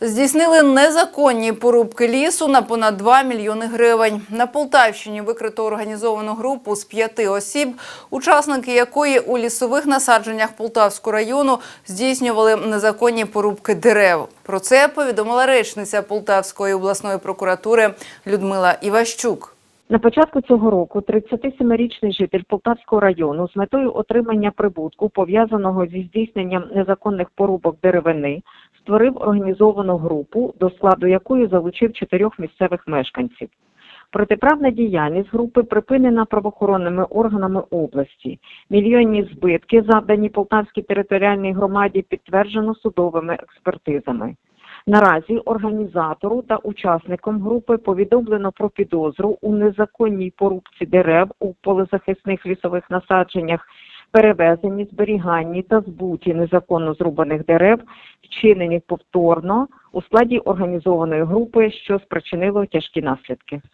Здійснили незаконні порубки лісу на понад 2 мільйони гривень. На Полтавщині викрито організовану групу з п'яти осіб, учасники якої у лісових насадженнях Полтавського району здійснювали незаконні порубки дерев. Про це повідомила речниця Полтавської обласної прокуратури Людмила Іващук. На початку цього року 37-річний житель Полтавського району з метою отримання прибутку, пов'язаного зі здійсненням незаконних порубок деревини, створив організовану групу, до складу якої залучив чотирьох місцевих мешканців. Протиправна діяльність групи припинена правоохоронними органами області. Мільйонні збитки, завдані Полтавській територіальній громаді, підтверджено судовими експертизами. Наразі організатору та учасникам групи повідомлено про підозру у незаконній порубці дерев у полезахисних лісових насадженнях, перевезенні, зберіганні та збуті незаконно зрубаних дерев, вчинені повторно у складі організованої групи, що спричинило тяжкі наслідки.